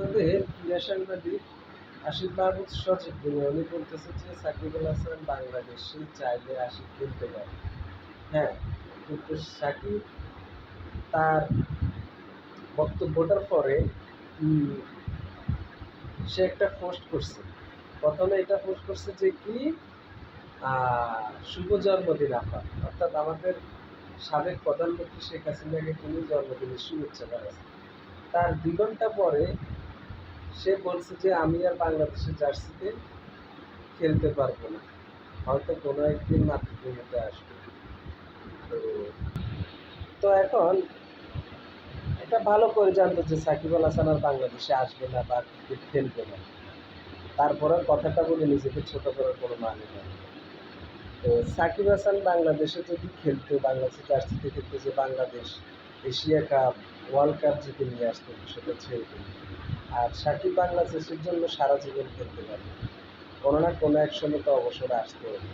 আপনাদের ক্রীড়া সাংবাদিক আশিক মাহমুদ সচিব তিনি উনি বলতেছে যে সাকিবুল হাসান বাংলাদেশে চাইলে আশিক খেলতে পারে। হ্যাঁ কিন্তু সাকিব তার বক্তব্যটার পরে সে একটা পোস্ট করছে। প্রথমে এটা পোস্ট করছে যে কি শুভ জন্মদিন আপনার অর্থাৎ আমাদের সাবেক প্রধানমন্ত্রী শেখ হাসিনাকে তিনি জন্মদিনের শুভেচ্ছা জানাচ্ছেন। তার দুই ঘণ্টা পরে সে বলছে যে আমি আর বাংলাদেশের জার্সিতে খেলতে পারব না। হয়তো কোনো একদিন মাতৃভূমিতে আসবে। তো তো এখন এটা ভালো করে জানতো যে সাকিব আল হাসান আর বাংলাদেশে আসবে না বা ক্রিকেট খেলবে না। তারপরে কথাটা বলে নিজেকে ছোট করার কোনো মানে নেই। তো সাকিব হাসান বাংলাদেশে যদি খেলতো বাংলাদেশে জার্সিতে খেলতো, যে Bangladesh Asia cup, world cup জিতে নিয়ে আসতো, সেটা ছেড়ে আর সাকিব বাংলাদেশের জন্য সারা জীবন খেলতে পারবে কোনো না কোনো এক সময় তো অবসরে আসতে হবে।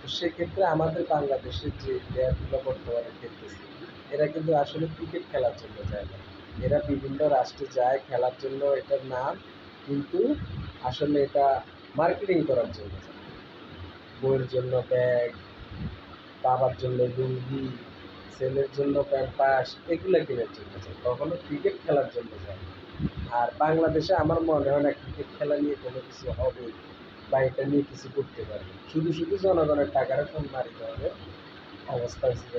তো সেক্ষেত্রে আমাদের বাংলাদেশের যে প্লেয়ারগুলো বর্তমানে খেলতেছে, এরা কিন্তু আসলে ক্রিকেট খেলার জন্য যায় না। এরা বিভিন্ন রাষ্ট্রে যায় খেলার জন্য এটার নাম, কিন্তু আসলে এটা মার্কেটিং করার জন্য বইয়ের জন্য ব্যাগ বাবার জন্য লুঙ্গি, ছেলের জন্য প্যাম্পাস এগুলো কেনার জন্য যায়। কখনো ক্রিকেট খেলার জন্য যায় না। আর বাংলাদেশে আমার মনে হয় না ক্রিকেট খেলা নিয়ে কোনো কিছু হবে বা এটা নিয়ে কিছু করতে পারবে শুধু শুধু জনগণের টাকার মারিতে হবে অবস্থা হচ্ছে।